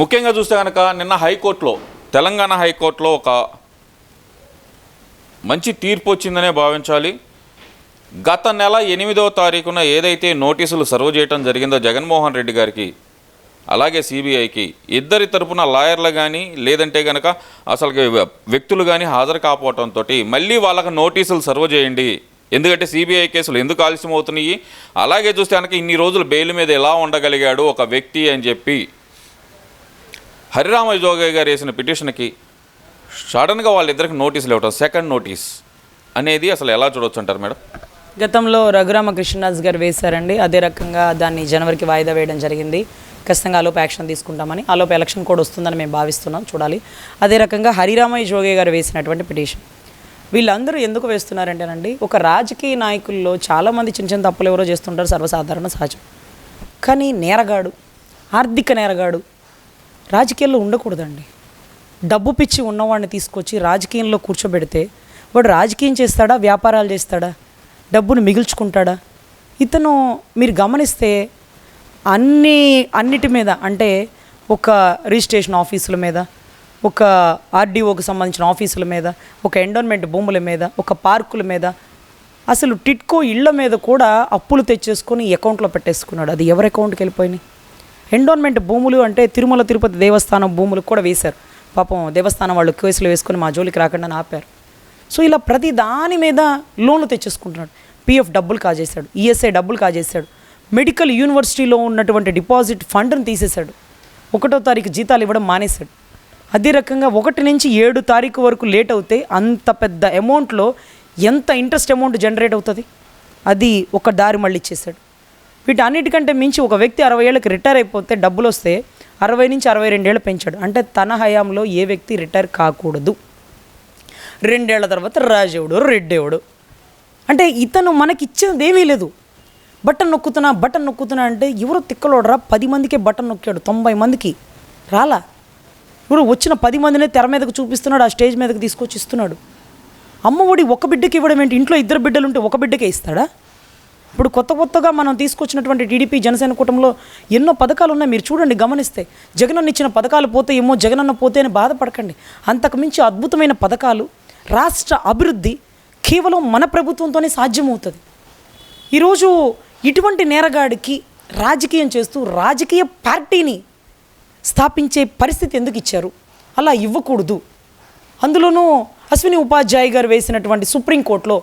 ముఖ్యంగా చూస్తే కనుక నిన్న హైకోర్టులో తెలంగాణ హైకోర్టులో ఒక మంచి తీర్పు వచ్చిందనే భావించాలి. గత నెల ఎనిమిదవ తారీఖున ఏదైతే నోటీసులు సర్వ్ చేయడం జరిగిందో జగన్మోహన్ రెడ్డి గారికి అలాగే సిబిఐకి ఇద్దరి తరపున లాయర్లు కానీ లేదంటే కనుక అసలు వ్యక్తులు కానీ హాజరు కాకపోవడంతో మళ్ళీ వాళ్ళకి నోటీసులు సర్వ్ చేయండి. ఎందుకంటే సిబిఐ కేసులు ఎందుకు ఆలస్యం అవుతున్నాయి అలాగే చూస్తే కనుక ఇన్ని రోజులు బెయిల్ మీద ఎలా ఉండగలిగాడు ఒక వ్యక్తి అని చెప్పి హరిరామ జోగయ్య గారు వేసిన పిటిషన్కి సడన్గా వాళ్ళిద్దరికి నోటీసులు ఇవ్వటం సెకండ్ నోటీస్ అనేది అసలు ఎలా చూడొచ్చు అంటారు మేడం? గతంలో రఘురామ కృష్ణరాజు గారు వేశారండి. అదే రకంగా దాన్ని జనవరికి వాయిదా వేయడం జరిగింది. ఖచ్చితంగా ఆలోపు యాక్షన్ తీసుకుంటామని ఆలోపు ఎలక్షన్ కూడా వస్తుందని మేము భావిస్తున్నాం చూడాలి. అదే రకంగా హరిరామయ్య జోగే గారు వేసినటువంటి పిటిషన్. వీళ్ళందరూ ఎందుకు వేస్తున్నారంటేనండి ఒక రాజకీయ నాయకుల్లో చాలామంది చిన్న చిన్న తప్పులు ఎవరో చేస్తుంటారు సర్వసాధారణ సహజం. కానీ నేరగాడు ఆర్థిక నేరగాడు రాజకీయాల్లో ఉండకూడదండి. డబ్బు పిచ్చి ఉన్నవాడిని తీసుకొచ్చి రాజకీయంలో కూర్చోబెడితే వాడు రాజకీయం చేస్తాడా వ్యాపారాలు చేస్తాడా డబ్బును మిగుల్చుకుంటాడా? ఇతను మీరు గమనిస్తే అన్ని అన్నిటి మీద అంటే ఒక రిజిస్ట్రేషన్ ఆఫీసుల మీద ఒక ఆర్డీఓకి సంబంధించిన ఆఫీసుల మీద ఒక ఎండోన్మెంట్ భూముల మీద ఒక పార్కుల మీద అసలు టిట్కో ఇళ్ళ మీద కూడా అప్పులు తెచ్చేసుకొని అకౌంట్లో పెట్టేసుకున్నాడు. అది ఎవరి అకౌంట్కి వెళ్ళిపోయినాయి? ఎండోన్మెంట్ భూములు అంటే తిరుమల తిరుపతి దేవస్థానం భూములు కూడా వేశారు. పాపం దేవస్థానం వాళ్ళు కేసులు వేసుకొని మా జోలికి రాకుండా ఆపారు. సో ఇలా ప్రతి దాని మీద లోన్లు తెచ్చేసుకుంటున్నాడు. పిఎఫ్ డబ్బులు కాజేశాడు. ఈఎస్ఐ డబ్బులు కాజేశాడు. మెడికల్ యూనివర్సిటీలో ఉన్నటువంటి డిపాజిట్ ఫండ్ను తీసేశాడు. ఒకటో తారీఖు జీతాలు ఇవ్వడం మానేశాడు. అదే రకంగా ఒకటి నుంచి ఏడు తారీఖు వరకు లేట్ అవుతే అంత పెద్ద అమౌంట్లో ఎంత ఇంట్రెస్ట్ అమౌంట్ జనరేట్ అవుతుంది? అది ఒక దారి మళ్ళీ ఇచ్చేసాడు వీటన్నిటికంటే మించి ఒక వ్యక్తి అరవై ఏళ్ళకి రిటైర్ అయిపోతే డబ్బులు వస్తే అరవై నుంచి అరవై రెండేళ్ళు పెంచాడు. అంటే తన హయాంలో ఏ వ్యక్తి రిటైర్ కాకూడదు. రెండేళ్ళ తర్వాత రాజేవుడు రెడ్డేవుడు. అంటే ఇతను మనకి ఏమీ లేదు. బటన్ నొక్కుతున్నా బటన్ నొక్కుతున్నా అంటే ఎవరో తిక్కలోడరా? పది మందికే బటన్ నొక్కాడు తొంభై మందికి. రాలా? ఇప్పుడు వచ్చిన పది మందినే తెర మీదకు చూపిస్తున్నాడు ఆ స్టేజ్ మీదకి తీసుకొచ్చి ఇస్తున్నాడు. అమ్మఒడి ఒక బిడ్డకి ఇవ్వడం ఏంటి? ఇంట్లో ఇద్దరు బిడ్డలు ఉంటే ఒక బిడ్డకే ఇస్తాడా? ఇప్పుడు కొత్త కొత్తగా మనం తీసుకొచ్చినటువంటి టీడీపీ జనసేన కూటమిలో ఎన్నో పథకాలు ఉన్నాయి. మీరు చూడండి గమనిస్తే జగనన్న ఇచ్చిన పథకాలు పోతే ఏమో జగనన్న పోతే అని బాధపడకండి. అంతకు మించి అద్భుతమైన పథకాలు రాష్ట్ర అభివృద్ధి కేవలం మన ప్రభుత్వంతోనే సాధ్యమవుతుంది. ఈరోజు ఇటువంటి నేరగాడికి రాజకీయం చేస్తూ రాజకీయ పార్టీని స్థాపించే పరిస్థితి ఎందుకు ఇచ్చారు? అలా ఇవ్వకూడదు. అందులోనూ అశ్విని ఉపాధ్యాయ గారు వేసినటువంటి సుప్రీంకోర్టులో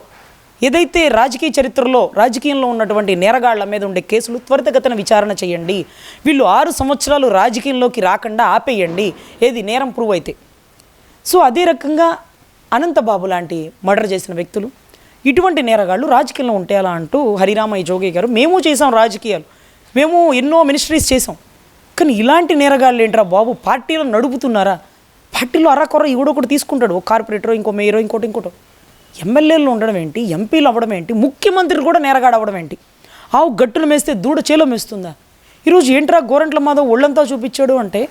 ఏదైతే రాజకీయ చరిత్రలో రాజకీయంలో ఉన్నటువంటి నేరగాళ్ళ మీద ఉండే కేసులు త్వరితగతిన విచారణ చేయండి. వీళ్ళు ఆరు సంవత్సరాలు రాజకీయంలోకి రాకుండా ఆపేయండి. ఏది నేరం ప్రూవ్ అయితే. సో అదే రకంగా అనంతబాబు లాంటి మర్డర్ చేసిన వ్యక్తులు ఇటువంటి నేరగాళ్ళు రాజకీయంలో ఉంటే అలా అంటూ హరిరామయ్య జోగి గారు మేము చేసాం రాజకీయాలు. మేము ఎన్నో మినిస్ట్రీస్ చేసాం కానీ ఇలాంటి నేరగాళ్ళు ఏంట్రా బాబు? పార్టీలను నడుపుతున్నారా? పార్టీలో అరాకొర ఇవిడో ఒకటి తీసుకుంటాడు. ఒక కార్పొరేటరో ఇంకో మేయరో ఇంకోటి ఇంకోటో. ఎమ్మెల్యేలు ఉండడం ఏంటి? ఎంపీలు అవ్వడం ఏంటి? ముఖ్యమంత్రి కూడా నేరగాడు అవ్వడం ఏంటి? ఆవు గట్టును మేస్తే దూడ చేలో మేస్తుందా? ఈరోజు ఏంట్రా గోరంట్ల మాధవ్ ఒళ్ళంతా చూపించాడు అంటే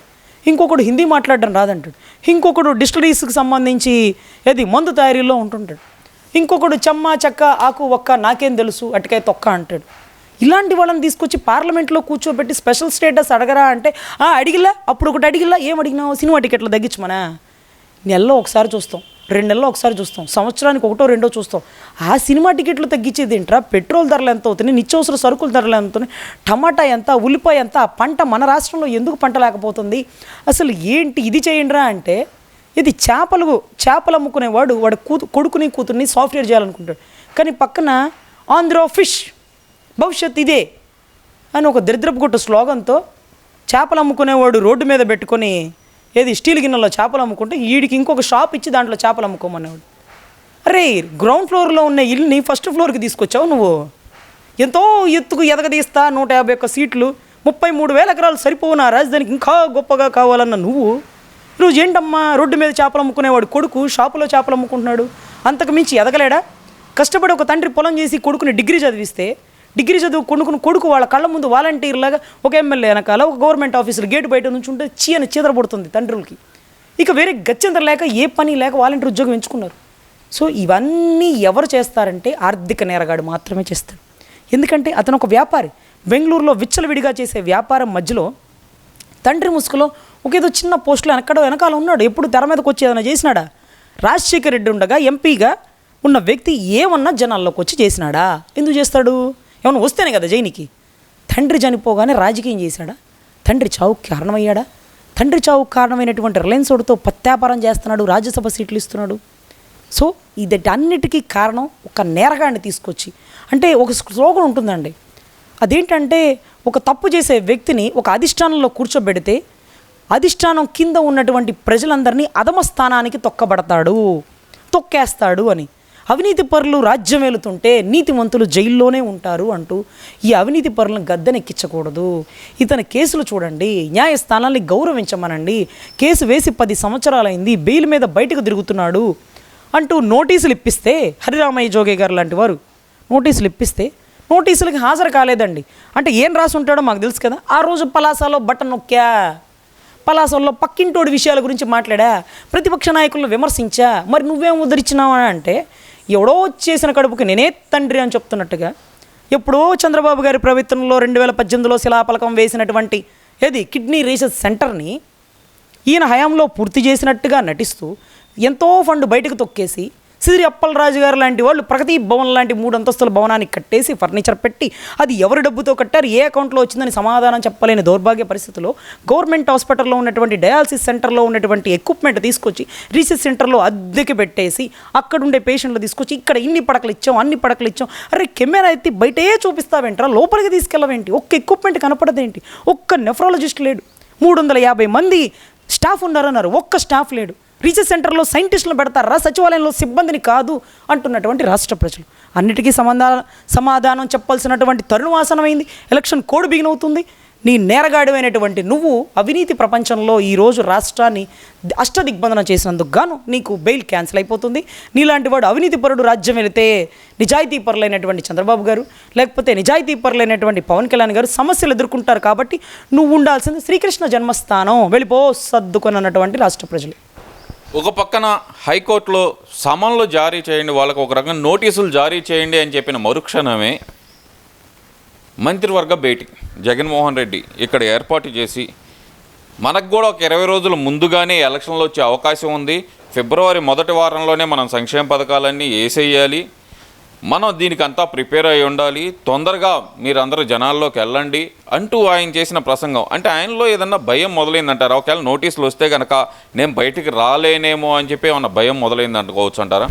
ఇంకొకడు హిందీ మాట్లాడడం రాదంటాడు. ఇంకొకడు డిస్టరీస్కి సంబంధించి ఏది మందు తయారీలో ఉంటుంటాడు. ఇంకొకడు చెమ్మ చెక్క ఆకు ఒక్క నాకేం తెలుసు అటుకాయ తొక్క అంటాడు. ఇలాంటి వాళ్ళని తీసుకొచ్చి పార్లమెంట్లో కూర్చోబెట్టి స్పెషల్ స్టేటస్ అడగరా అంటే "ఆ, అడిగిలా అప్పుడు ఒకటి అడిగిలా ఏం అడిగినావు? సినిమా టికెట్లు తగ్గించమనా? నెలలో ఒకసారి చూస్తాం. రెండు నెలల్లో ఒకసారి చూస్తాం. సంవత్సరానికి ఒకటో రెండో చూస్తాం. ఆ సినిమా టికెట్లు తగ్గించేది ఏంట్రా? పెట్రోల్ ధరలు ఎంత అవుతున్నాయి? నిత్యావసర సరుకుల ధరలు ఎంత అవుతున్నాయి? టమాటా ఎంత? ఉల్లిపాయ ఎంత? పంట మన రాష్ట్రంలో ఎందుకు పంట లేకపోతుంది? అసలు ఏంటి ఇది చేయండిరా అంటే ఇది చేపలు చేపలు అమ్ముకునేవాడు వాడు కూతు కొడుకుని కూతుర్ని సాఫ్ట్వేర్ చేయాలనుకుంటాడు. కానీ పక్కన ఆంధ్ర ఫిష్ భవిష్యత్ ఇదే అని ఒక దరిద్రపు గుట్ట స్లోగన్తో చేపలు అమ్ముకునేవాడు రోడ్డు మీద పెట్టుకొని ఏది? స్టీల్ గిన్నెలో చేపలు అమ్ముకుంటే వీడికి ఇంకొక షాప్ ఇచ్చి దాంట్లో చేపలు అమ్ముకోమనేవాడు. అరే గ్రౌండ్ ఫ్లోర్లో ఉన్న ఇల్లుని ఫస్ట్ ఫ్లోర్కి తీసుకొచ్చావు నువ్వు? ఎంతో ఎత్తుకు ఎదగదీస్తా నూట యాభై ఒక్క సీట్లు ముప్పై మూడు వేల ఎకరాలు సరిపోవు నా రాజధానికి ఇంకా గొప్పగా కావాలన్న నువ్వు? ఈరోజు ఏంటమ్మా రోడ్డు మీద చేపలు అమ్ముకునేవాడు కొడుకు షాపులో చేపలు అమ్ముకుంటున్నాడు? అంతకు మించి ఎదగలేడా? కష్టపడి ఒక తండ్రి పొలం చేసి కొడుకుని డిగ్రీ చదివిస్తే డిగ్రీ చదువు కొనుక్కుని కొడుకు వాళ్ళ కళ్ళ ముందు వాలంటీర్ లాగా ఒక ఎమ్మెల్యే వెనకాల ఒక గవర్నమెంట్ ఆఫీసులు గేటు బయట నుంచి ఉంటే చీ అని చీదరపడుతుంది తండ్రులకి. ఇక వేరే గత్యంతరం లేక ఏ పని లేక వాలంటీర్ ఉద్యోగం ఎంచుకున్నారు. సో ఇవన్నీ ఎవరు చేస్తారంటే ఆర్థిక నేరగాడు మాత్రమే చేస్తాడు. ఎందుకంటే అతను ఒక వ్యాపారి. బెంగళూరులో విచ్చలవిడిగా చేసే వ్యాపారం మధ్యలో తండ్రి ముసుగులో ఒకేదో చిన్న పోస్టులో వెనకడో వెనకాల ఉన్నాడు. ఎప్పుడు తెర మీదకి వచ్చి ఏదైనా చేసినాడా? రాజశేఖర రెడ్డి ఉండగా ఎంపీగా ఉన్న వ్యక్తి ఏమన్నా జనాల్లోకి వచ్చి చేసినాడా? ఎందుకు చేస్తాడు? ఏమన్నా వస్తేనే కదా జైనికి తండ్రి చనిపోగానే రాజకీయం చేశాడా? తండ్రి చావుకు కారణమయ్యాడా? తండ్రి చావుకు కారణమైనటువంటి రిలయన్స్ వాడితో పత్యాపారం చేస్తున్నాడు రాజ్యసభ సీట్లు ఇస్తున్నాడు. సో ఇది అన్నిటికీ కారణం ఒక నేరగాన్ని తీసుకొచ్చి అంటే ఒక శ్లోకం ఉంటుందండి. అదేంటంటే ఒక తప్పు చేసే వ్యక్తిని ఒక అధిష్టానంలో కూర్చోబెడితే అధిష్టానం కింద ఉన్నటువంటి ప్రజలందరినీ అధమ స్థానానికి తొక్కబడతాడు తొక్కేస్తాడు అని. అవినీతి పరులు రాజ్యం వెళుతుంటే నీతిమంతులు జైల్లోనే ఉంటారు అంటూ ఈ అవినీతి పరులను గద్దెనెక్కించకూడదు. ఇతని కేసులు చూడండి. న్యాయస్థానాన్ని గౌరవించమనండి. కేసు వేసి పది సంవత్సరాలైంది. బెయిల్ మీద బయటకు తిరుగుతున్నాడు అంటూ నోటీసులు ఇప్పిస్తే హరిరామయ్య జోగే గారు లాంటి వారు. నోటీసులు ఇప్పిస్తే నోటీసులకి హాజరు కాలేదండి. అంటే ఏం రాసి ఉంటాడో మాకు తెలుసు కదా. ఆ రోజు పలాసాలో బటన్ నొక్కా పలాసంలో పక్కింటోడి విషయాల గురించి మాట్లాడా ప్రతిపక్ష నాయకులను విమర్శించా మరి నువ్వేం ఉద్ధరించినావా అంటే ఎవడో చేసిన కడుపుకి నేనే తండ్రి అని చెప్తున్నట్టుగా ఎప్పుడో చంద్రబాబు గారి ప్రభుత్వంలో రెండు వేల పద్దెనిమిదిలో శిలాపలకం వేసినటువంటి ఏది? కిడ్నీ రీసెర్చ్ సెంటర్ని ఈయన హయాంలో పూర్తి చేసినట్టుగా నటిస్తూ ఎంతో ఫండ్ బయటకు తొక్కేసి సిరి అప్పలరాజు గారు లాంటి వాళ్ళు ప్రగతి భవన్ లాంటి మూడు అంతస్తుల భవనాన్ని కట్టేసి ఫర్నిచర్ పెట్టి అది ఎవరి డబ్బుతో కట్టారు ఏ అకౌంట్లో వచ్చిందని సమాధానం చెప్పలేని దౌర్భాగ్య పరిస్థితిలో గవర్నమెంట్ హాస్పిటల్లో ఉన్నటువంటి డయాలసిస్ సెంటర్లో ఉన్నటువంటి ఎక్విప్మెంట్ తీసుకొచ్చి రీసెస్ సెంటర్లో అద్దెకి పెట్టేసి అక్కడుండే పేషెంట్లు తీసుకొచ్చి ఇక్కడ ఇన్ని పడకలు ఇచ్చాం అన్ని పడకలు ఇచ్చాం. అరే కెమెరా ఎత్తి బయటే చూపిస్తావేంట్రా? లోపలికి తీసుకెళ్ళవేంటి? ఒక్క ఎక్విప్మెంట్ కనపడదేంటి? ఒక్క నెఫ్రాలజిస్ట్ లేడు. మూడు వందల యాభై మంది స్టాఫ్ ఉన్నారన్నారు. ఒక్క స్టాఫ్ లేడు. రీసెర్చ్ సెంటర్లో సైంటిస్టులను పెడతారా? సచివాలయంలో సిబ్బందిని కాదు అంటున్నటువంటి రాష్ట్ర ప్రజలు. అన్నిటికీ సమాధానం సమాధానం చెప్పాల్సినటువంటి తరుణవాసనమైంది. ఎలక్షన్ కోడ్ బిగిన్ అవుతుంది నీ నేరగాడివైనటువంటి నువ్వు అవినీతి ప్రపంచంలో ఈరోజు రాష్ట్రాన్ని అష్టదిగ్బంధన చేసినందుకు గాను నీకు బెయిల్ క్యాన్సిల్ అయిపోతుంది. నీలాంటి వాడు అవినీతి పరుడు రాజ్యం వెళితే నిజాయితీ పరులైనటువంటి చంద్రబాబు గారు లేకపోతే నిజాయితీ పరులైనటువంటి పవన్ కళ్యాణ్ గారు సమస్యలు ఎదుర్కొంటారు కాబట్టి నువ్వు ఉండాల్సింది శ్రీకృష్ణ జన్మస్థానం. వెళ్ళిపో సర్దుకొని అన్నటువంటి రాష్ట్ర ప్రజలు. ఒక పక్కన హైకోర్టులో సమన్లు జారీ చేయండి వాళ్ళకు ఒక రకంగా నోటీసులు జారీ చేయండి అని చెప్పిన మరుక్షణమే మంత్రివర్గ భేటీ. జగన్మోహన్ రెడ్డి ఇక్కడ ఏర్పాటు చేసి మనకు కూడా ఒక ఇరవై రోజుల ముందుగానే ఎలక్షన్లు వచ్చే అవకాశం ఉంది. ఫిబ్రవరి మొదటి వారంలోనే మనం సంక్షేమ పథకాలన్నీ వేసేయాలి. మనం దీనికి అంతా ప్రిపేర్ అయి ఉండాలి. తొందరగా మీరందరూ జనాల్లోకి వెళ్ళండి అంటూ ఆయన చేసిన ప్రసంగం. అంటే ఆయనలో ఏదన్నా భయం మొదలైందంటారా? ఒకవేళ నోటీసులు వస్తే కనుక నేను బయటికి రాలేనేమో అని చెప్పి ఏమన్నా భయం మొదలైంది అనుకోవచ్చు అంటారా?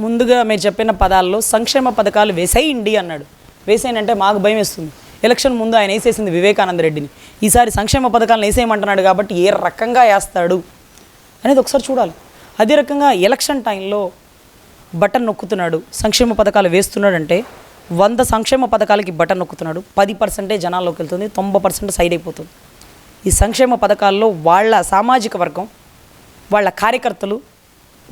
ముందుగా మీరు చెప్పిన పదాల్లో సంక్షేమ పథకాలు వేసేయండి అన్నాడు. వేసేయనంటే మాకు భయం వేస్తుంది. ఎలక్షన్ ముందు ఆయన వేసేసింది వివేకానంద రెడ్డిని. ఈసారి సంక్షేమ పథకాలను వేసేయమంటున్నాడు కాబట్టి ఏ రకంగా వేస్తాడు? అనేది ఒకసారి చూడాలి. అదే రకంగా ఎలక్షన్ టైంలో బటన్ నొక్కుతున్నాడు సంక్షేమ పథకాలు వేస్తున్నాడంటే వంద సంక్షేమ పథకాలకి బటన్ నొక్కుతున్నాడు పది పర్సెంటే జనాల్లోకి వెళ్తుంది తొంభై పర్సెంట్ సైడ్ అయిపోతుంది. ఈ సంక్షేమ పథకాల్లో వాళ్ళ సామాజిక వర్గం వాళ్ళ కార్యకర్తలు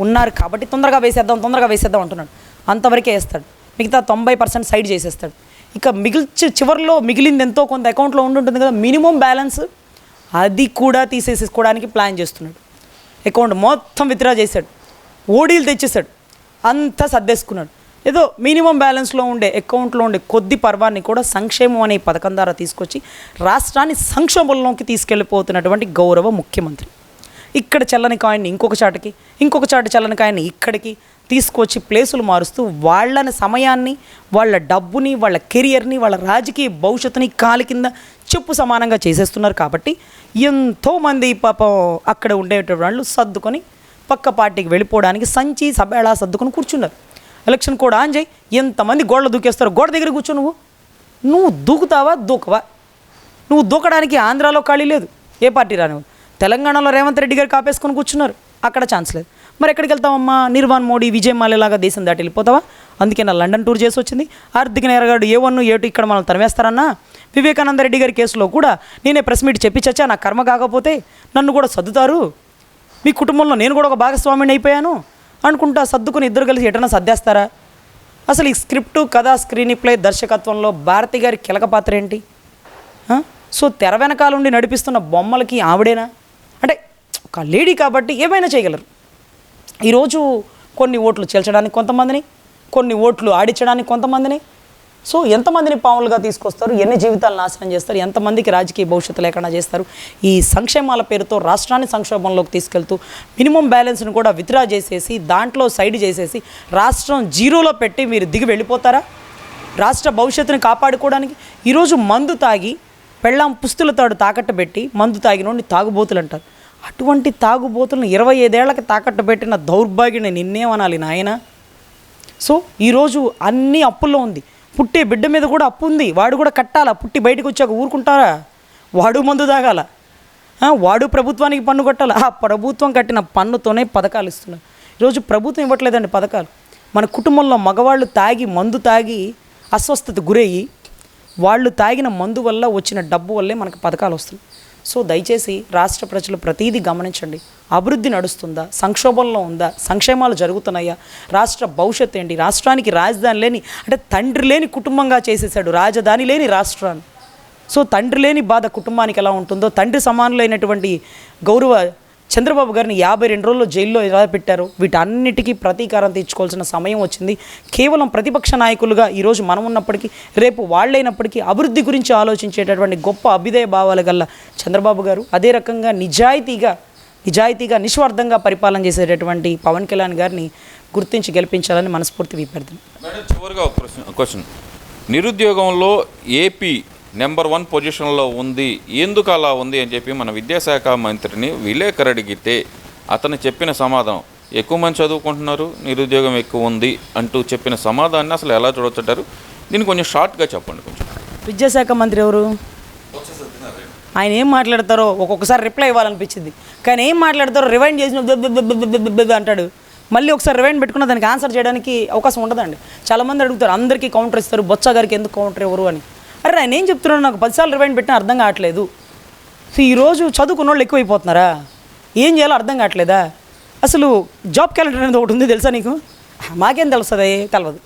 ఉన్నారు కాబట్టి తొందరగా వేసేద్దాం తొందరగా వేసేద్దాం అంటున్నాడు. అంతవరకే వేస్తాడు. మిగతా తొంభై పర్సెంట్ సైడ్ చేసేస్తాడు. ఇక మిగిల్చి చివరిలో మిగిలింది ఎంతో కొంత అకౌంట్లో ఉండుంటుంది కదా మినిమం బ్యాలెన్స్ అది కూడా తీసేసుకోవడానికి ప్లాన్ చేస్తున్నాడు. అకౌంట్ మొత్తం విత్డ్రా చేశాడు. ఓడీలు తెచ్చేసాడు అంతా సర్దేసుకున్నాడు. ఏదో మినిమం బ్యాలెన్స్లో ఉండే అకౌంట్లో ఉండే కొద్ది పర్వాన్ని కూడా సంక్షేమం అనే పథకం ద్వారా తీసుకొచ్చి రాష్ట్రాన్ని సంక్షోభంలోకి తీసుకెళ్ళిపోతున్నటువంటి గౌరవ ముఖ్యమంత్రి. ఇక్కడ చల్లని కాయన్ని ఇంకొక చాటకి ఇంకొక చాట చల్లని కాయన్ని ఇక్కడికి తీసుకొచ్చి ప్లేసులు మారుస్తూ వాళ్ళని సమయాన్ని వాళ్ళ డబ్బుని వాళ్ళ కెరియర్ని వాళ్ళ రాజకీయ భవిష్యత్తుని కాలి కింద చెప్పు సమానంగా చేసేస్తున్నారు కాబట్టి ఎంతోమంది పాపం అక్కడ ఉండేటువంటి వాళ్ళు సర్దుకొని పక్క పార్టీకి వెళ్ళిపోవడానికి సంచి సబేళా సర్దుకొని కూర్చున్నారు. ఎలక్షన్ కూడా ఆన్ చేయి. ఎంతమంది గోడలు దూకేస్తారు గోడ దగ్గర కూర్చో నువ్వు. నువ్వు దూకుతావా దూకవా? నువ్వు దూకడానికి ఆంధ్రాలో ఖాళీ లేదు. ఏ పార్టీ రాని తెలంగాణలో రేవంత్ రెడ్డి గారు కాపేసుకొని కూర్చున్నారు. అక్కడ ఛాన్స్ లేదు. మరి ఎక్కడికి వెళ్తావమ్మా? నిర్వాన్ మోడీ విజయ్ మాలేలాగా దేశం దాటి వెళ్ళిపోతావా? అందుకే నా లండన్ టూర్ చేసి వచ్చింది. ఆర్థిక నేరగాడు ఏ వన్ ఏ టూ ఇక్కడ మనం తరివేస్తారన్నా వివేకానంద రెడ్డి గారి కేసులో కూడా నేనే ప్రెస్ మీట్ చెప్పి చచ్చా. నా కర్మ కాకపోతే నన్ను కూడా సర్దుతారు. మీ కుటుంబంలో నేను కూడా ఒక భాగస్వామిని అయిపోయాను అనుకుంటా సర్దుకుని ఇద్దరు కలిసి ఎటన్నా సర్దేస్తారా? అసలు ఈ స్క్రిప్టు కథ స్క్రీన్ ప్లే దర్శకత్వంలో భారతి గారి కీలక పాత్ర ఏంటి? సో తెర వెనకాల ఉండి నడిపిస్తున్న బొమ్మలకి ఆవిడేనా? అంటే ఒక లేడీ కాబట్టి ఏమైనా చేయగలరు? ఈరోజు కొన్ని ఓట్లు చేల్చడానికి కొంతమందిని కొన్ని ఓట్లు ఆడించడానికి కొంతమందిని సో ఎంతమందిని పాములుగా తీసుకొస్తారు? ఎన్ని జీవితాలు నాశనం చేస్తారు? ఎంతమందికి రాజకీయ భవిష్యత్తు లేకుండా చేస్తారు? ఈ సంక్షేమాల పేరుతో రాష్ట్రాన్ని సంక్షోభంలోకి తీసుకెళ్తూ మినిమం బ్యాలెన్స్ను కూడా విత్డ్రా చేసేసి దాంట్లో సైడ్ చేసేసి రాష్ట్రం జీరోలో పెట్టి మీరు దిగి వెళ్ళిపోతారా? రాష్ట్ర భవిష్యత్తుని కాపాడుకోవడానికి ఈరోజు మందు తాగి పెళ్ళాం పుస్తుల తాడు తాకట్టు పెట్టి మందు తాగినోడిని తాగుబోతులు అంటారు అటువంటి తాగుబోతులను ఇరవై ఐదేళ్ళకి తాకట్టు పెట్టిన దౌర్భాగ్యుని నిన్నేమనాలి నాయనా. సో ఈరోజు అన్ని అప్పుల్లో ఉంది. పుట్టే బిడ్డ మీద కూడా అప్పు ఉంది. వాడు కూడా కట్టాలా? పుట్టి బయటకు వచ్చాక ఊరుకుంటారా? వాడు మందు తాగాల. వాడు ప్రభుత్వానికి పన్ను కట్టాలి? ఆ ప్రభుత్వం కట్టిన పన్నుతోనే పథకాలు ఇస్తున్నారు. ఈరోజు ప్రభుత్వం ఇవ్వట్లేదండి పథకాలు. మన కుటుంబంలో మగవాళ్ళు తాగి మందు తాగి అస్వస్థత గురయ్యి వాళ్ళు తాగిన మందు వల్ల వచ్చిన డబ్బు వల్లే మనకు పథకాలు వస్తున్నాయి. సో దయచేసి రాష్ట్ర ప్రజలు ప్రతీదీ గమనించండి. అభివృద్ధి నడుస్తుందా? సంక్షోభంలో ఉందా? సంక్షేమాలు జరుగుతున్నాయా? రాష్ట్ర భవిష్యత్తు ఏంటి? రాష్ట్రానికి రాజధాని లేని అంటే తండ్రి లేని కుటుంబంగా చేసేసాడు రాజధాని లేని రాష్ట్రాన్ని. సో తండ్రి లేని బాధ కుటుంబానికి ఎలా ఉంటుందో తండ్రి సమానులైనటువంటి గౌరవ చంద్రబాబు గారిని యాభై రెండు రోజుల్లో జైల్లో ఎలా పెట్టారు వీటన్నిటికీ ప్రతీకారం తీర్చుకోవాల్సిన సమయం వచ్చింది. కేవలం ప్రతిపక్ష నాయకులుగా ఈరోజు మనం ఉన్నప్పటికీ రేపు వాళ్ళైనప్పటికీ అభివృద్ధి గురించి ఆలోచించేటటువంటి గొప్ప అభ్యుదయ భావాల గల్ల చంద్రబాబు గారు అదే రకంగా నిజాయితీగా నిజాయితీగా నిస్వార్థంగా పరిపాలన చేసేటటువంటి పవన్ కళ్యాణ్ గారిని గుర్తించి గెలిపించాలని మనస్ఫూర్తి విపర్థం చివరిగా క్వశ్చన్. నిరుద్యోగంలో ఏపీ నెంబర్ వన్ పొజిషన్లో ఉంది. ఎందుకు అలా ఉంది అని చెప్పి మన విద్యాశాఖ మంత్రిని విలేకరు అడిగితే అతను చెప్పిన సమాధానం ఎక్కువ మంది చదువుకుంటున్నారు నిరుద్యోగం ఎక్కువ ఉంది అంటూ చెప్పిన సమాధానాన్ని అసలు ఎలా చూడొచ్చంటారు? దీన్ని కొంచెం షార్ట్గా చెప్పండి కొంచెం. విద్యాశాఖ మంత్రి ఎవరు? ఆయన ఏం మాట్లాడతారో ఒక్కొక్కసారి రిప్లై ఇవ్వాలనిపించింది. కానీ ఏం మాట్లాడతారో రివైండ్ చేసిన అంటాడు. మళ్ళీ ఒకసారి రివైండ్ పెట్టుకున్న దానికి ఆన్సర్ చేయడానికి అవకాశం ఉండదండి. చాలామంది అడుగుతారు అందరికీ కౌంటర్ ఇస్తారు బొత్స గారికి ఎందుకు కౌంటర్ ఎవరు అని. అరే నేను ఏం చెప్తున్నాను నాకు పదిసార్లు రివైండ్ పెట్టినా అర్థం కావట్లేదు. సో ఈరోజు చదువుకున్న వాళ్ళు ఎక్కువైపోతున్నారా? ఏం చేయాలో అర్థం కావట్లేదా? అసలు జాబ్ క్యాలెండర్ అనేది ఒకటి ఉంది తెలుసా నీకు? మాకేం తెలుస్తుంది? తెలియదు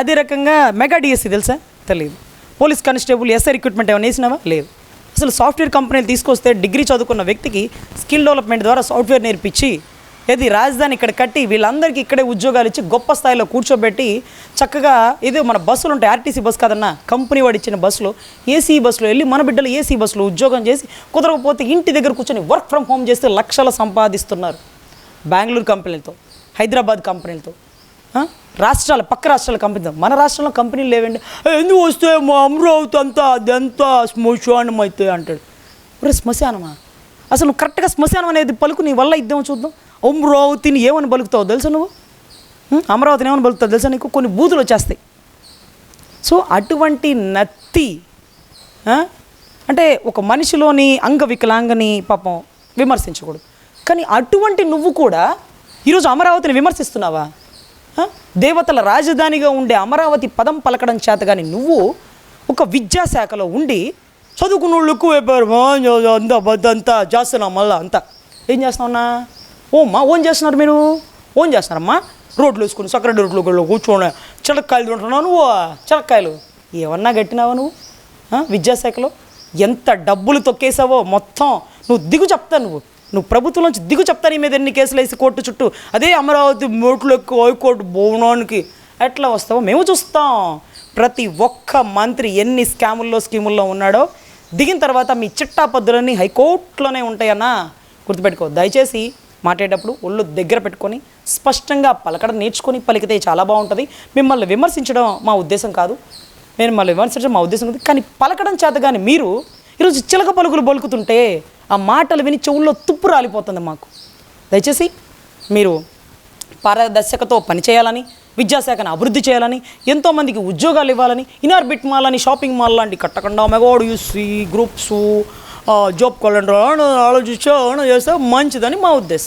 అదే రకంగా మెగా డిఎస్సి తెలుసా? తెలియదు పోలీస్ కానిస్టేబుల్ ఎస్ఐ రిక్రూట్మెంట్ ఏమైనా వేసినావా లేదు. అసలు సాఫ్ట్వేర్ కంపెనీలు తీసుకొస్తే డిగ్రీ చదువుకున్న వ్యక్తికి స్కిల్ డెవలప్మెంట్ ద్వారా సాఫ్ట్వేర్ నేర్పించి ఏది రాజధాని ఇక్కడ కట్టి వీళ్ళందరికీ ఇక్కడే ఉద్యోగాలు ఇచ్చి గొప్ప స్థాయిలో కూర్చోబెట్టి చక్కగా ఇది మన బస్సులు ఉంటాయి ఆర్టీసీ బస్సు కాదన్నా కంపెనీ వాడు ఇచ్చిన బస్సులో ఏసీ బస్సులో వెళ్ళి మన బిడ్డలు ఏసీ బస్సులో ఉద్యోగం చేసి కుదరకపోతే ఇంటి దగ్గర కూర్చొని వర్క్ ఫ్రమ్ హోమ్ చేస్తే లక్షలు సంపాదిస్తున్నారు. బెంగళూరు కంపెనీలతో హైదరాబాద్ కంపెనీలతో రాష్ట్రాల పక్క రాష్ట్రాల కంపెనీతో. మన రాష్ట్రంలో కంపెనీలు లేవండి. ఎందుకు వస్తే మా అమరావతి అంతా అదంతా శ్మశానం అవుతుంది అంటాడు. ఒరే శ్మశానమా? అసలు నువ్వు కరెక్ట్గా శ్మశానం అనేది పలుకు నీ వల్ల ఇద్దాం చూద్దాం. అమరావతిని ఏమని బలుకుతావు తెలుసా నువ్వు? అమరావతిని ఏమని బలుకుతావు తెలుసా నీకు? కొన్ని బూతులు వచ్చేస్తాయి. సో అటువంటి నత్తి అంటే ఒక మనిషిలోని అంగవికలాంగని పాపం విమర్శించకూడదు. కానీ అటువంటి నువ్వు కూడా ఈరోజు అమరావతిని విమర్శిస్తున్నావా? దేవతల రాజధానిగా ఉండే అమరావతి పదం పలకడం చేత కానీ నువ్వు ఒక విద్యాశాఖలో ఉండి చదువుకున్న వాళ్ళు ఎక్కువ అయిపోయారు. అంతా అంతా చేస్తున్నాం మళ్ళా అంతా. ఏం చేస్తున్నావున్నా ఓ మా ఓన్ చేస్తున్నారు మీరు? ఓన్ చేస్తున్నారమ్మా? రోడ్లు వేసుకుని సక్కరెడ్డి రోడ్లు కూర్చోండి చిలక్కాయలు తింటున్నావు నువ్వు? చిలక్కాయలు. ఏమన్నా కట్టినావా నువ్వు? విద్యాశాఖలో? ఎంత డబ్బులు తొక్కేసావో మొత్తం నువ్వు దిగు చెప్తా నువ్వు. నువ్వు ప్రభుత్వం నుంచి దిగు చెప్తా నీ మీద ఎన్ని కేసులు వేసి కోర్టు చుట్టూ. అదే అమరావతి మోట్లు ఎక్కువ హైకోర్టు భువనానికి ఎట్లా వస్తావో మేము చూస్తాం. ప్రతి ఒక్క మంత్రి ఎన్ని స్కాముల్లో స్కీముల్లో ఉన్నాడో దిగిన తర్వాత మీ చిట్టా పద్ధులన్నీ హైకోర్టులోనే ఉంటాయన్నా గుర్తుపెట్టుకో. దయచేసి మాట్లాడేటప్పుడు ఒళ్ళు దగ్గర పెట్టుకొని స్పష్టంగా పలకడం నేర్చుకొని పలికితే చాలా బాగుంటుంది. మిమ్మల్ని విమర్శించడం మా ఉద్దేశం కాదు. నేను మళ్ళీ విమర్శించడం మా ఉద్దేశం కాదు. కానీ పలకడం చేత కానీ మీరు ఈరోజు చిలక పలుకులు బలుకుతుంటే ఆ మాటలు విని చెవుల్లో తుప్పు రాలిపోతుంది మాకు. దయచేసి మీరు పారదర్శకతో పనిచేయాలని విద్యాశాఖను అభివృద్ధి చేయాలని ఎంతోమందికి ఉద్యోగాలు ఇవ్వాలని ఇనార్బిట్ మాల్ అని షాపింగ్ మాల్ లాంటి కట్టకుండా మెగాడు యూసీ గ్రూప్స్ జాబ్ క్యాలెండర్ ఆలోచించా చేస్తే మంచిదని మా ఉద్దేశం.